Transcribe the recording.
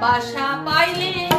বাসা পাইলে